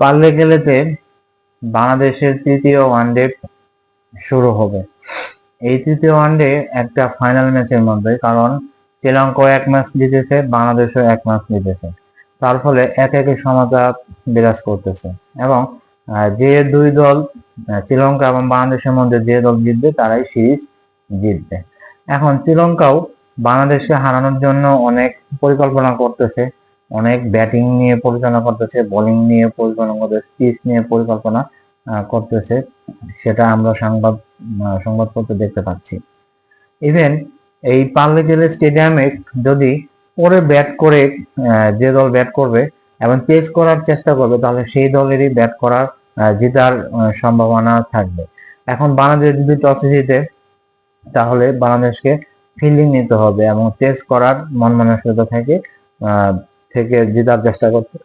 পারলে গেলেতে বাংলাদেশের তৃতীয় ওয়ানডে শুরু হবে। এই তৃতীয় ওয়ানডে একটা ফাইনাল ম্যাচের মধ্যে, কারণ শ্রীলঙ্কাও এক ম্যাচ জিতেছে, বাংলাদেশও এক ম্যাচ জিতেছে। তার ফলে এক একে সমতা বিরাজ করতেছে। এবং যে দুই দল শ্রীলঙ্কা এবং বাংলাদেশের মধ্যে যে দল জিতবে, তারাই সিরিজ জিতবে। এখন শ্রীলঙ্কাও বাংলাদেশকে হারানোর জন্য অনেক পরিকল্পনা করতেছে। অনেক ব্যাটিং নিয়ে পরিচালনা করতেছে, বোলিং নিয়ে পরিচালনা করতেছে পিচ নিয়ে পরিকল্পনা করতেছে, সেটা আমরা সংবাদ সংবাদপত্রে দেখতে পাচ্ছি। ইভেন এই পার্লেকেলে স্টেডিয়ামে যদি পরে ব্যাট করে যে দল ব্যাট করবে এবং চেস করার চেষ্টা করবে, তাহলে সেই দলেরই ব্যাট করার জেতার সম্ভাবনা থাকবে। এখন বাংলাদেশ যদি টসে জিতে, তাহলে বাংলাদেশকে ফিল্ডিং নিতে হবে এবং চেস করার মন মানসিকতা থেকে থেকে জেতার চেষ্টা করতে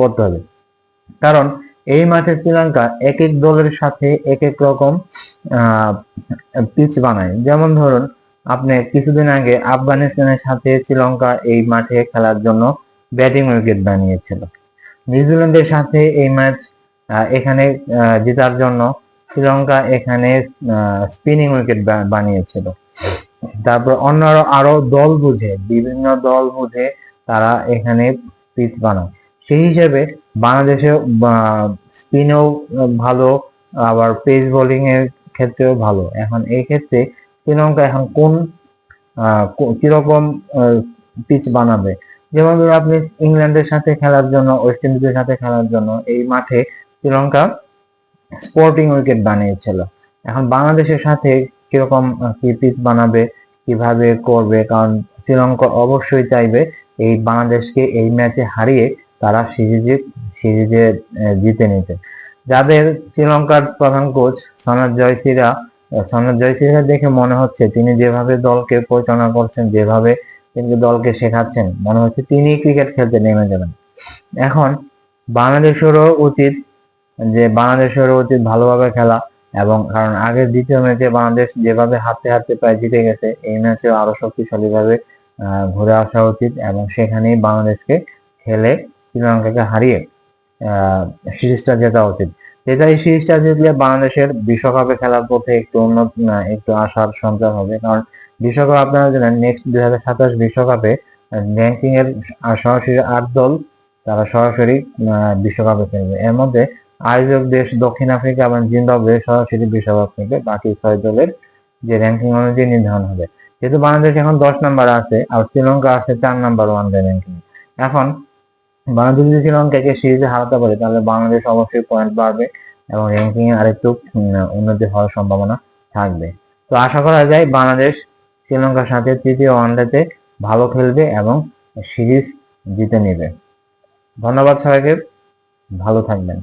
করতে হবে। কারণ এই মাঠে শ্রীলঙ্কা এক এক দলের সাথে এক এক রকম পিচ বানায়। যেমন ধরুন, আপনি কিছুদিন আগে আফগানিস্তানের সাথে শ্রীলঙ্কা এই মাঠে খেলার জন্য ব্যাটিং উইকেট বানিয়েছিল। নিউজিল্যান্ডের সাথে এই ম্যাচ এখানে জেতার জন্য শ্রীলঙ্কা এখানে স্পিনিং উইকেট বানিয়েছিল। তারপর অন্য আরও দল বুঝে, বিভিন্ন দল বুঝে তারা এখানে পিচ বানায়। সেই হিসেবে বাংলাদেশে স্পিনও ভালো, আবার পেস বোলিং এর ক্ষেত্রেও ভালো। এখন এই ক্ষেত্রে শ্রীলঙ্কা এখন কোন কীরকম পিচ বানাবে? যেমন ধরুন আপনি ইংল্যান্ডের সাথে খেলার জন্য, ওয়েস্ট ইন্ডিজের সাথে খেলার জন্য এই মাঠে শ্রীলঙ্কা স্পোর্টিং উইকেট বানিয়েছিল। এখন বাংলাদেশের সাথে কীরকম কি পিচ বানাবে, কীভাবে করবে? কারণ শ্রীলঙ্কা অবশ্যই চাইবে এই বাংলাদেশকে এই ম্যাচে হারিয়ে তারা সিরিজে সিরিজে জিতে নিতে যাদের শ্রীলঙ্কার প্রধান কোচ সনদ জয়সিরা সনদ জয়সিরা দেখে মনে হচ্ছে তিনি যেভাবে দলকে পরিচালনা করছেন, যেভাবে তিনি দলকে শেখাচ্ছেন, মনে হচ্ছে তিনি ক্রিকেট খেলতে নেমে যাবেন। এখন বাংলাদেশেরও উচিত যে বাংলাদেশেরও উচিত ভালোভাবে খেলা এবং কারণ আগের দ্বিতীয় ম্যাচে বাংলাদেশ যেভাবে হাতে হাতে প্রায় জিতে গেছে, এই ম্যাচে আরও শক্তিশালী ভাবে ঘুরে আসা উচিত এবং সেখানেই বাংলাদেশকে খেলে শ্রীলঙ্কাকে হারিয়ে সিরিজটা জেতা উচিত। যেটা এই সিরিজটা জিতলে বাংলাদেশের বিশ্বকাপে খেলার পথে একটু উন্নত একটু আশার সঞ্চার হবে। কারণ বিশ্বকাপ আপনারা জানেন নেক্সট দুই হাজার সাতাশ বিশ্বকাপে র্যাঙ্কিং এর সরাসরি আট দল, তারা সরাসরি বিশ্বকাপে খেলবে। এর মধ্যে আয়োজক দেশ, দক্ষিণ আফ্রিকা এবং জিম্বাবুয়ে সরাসরি বিশ্বকাপ থেকে বাকি ছয় দলের যে র্যাঙ্কিং অনুযায়ী নির্ধারণ হবে। যেহেতু বাংলাদেশ এখন দশ নাম্বার আছে, আর শ্রীলঙ্কা আছে চার নাম্বার ওয়ান ডে র্যাঙ্কিং এখন, বাংলাদেশ যদি শ্রীলঙ্কাকে সিরিজে হারাতে পারে, তাহলে বাংলাদেশ অবশ্যই পয়েন্ট বাড়বে এবং র্যাঙ্কিং এ আরেকটু উন্নতি হওয়ার সম্ভাবনা থাকবে। তো আশা করা যায় বাংলাদেশ শ্রীলঙ্কার সাথে তৃতীয় ওয়ানডেতে ভালো খেলবে এবং সিরিজ জিতে নেবে। ধন্যবাদ সবাইকে, ভালো থাকবেন।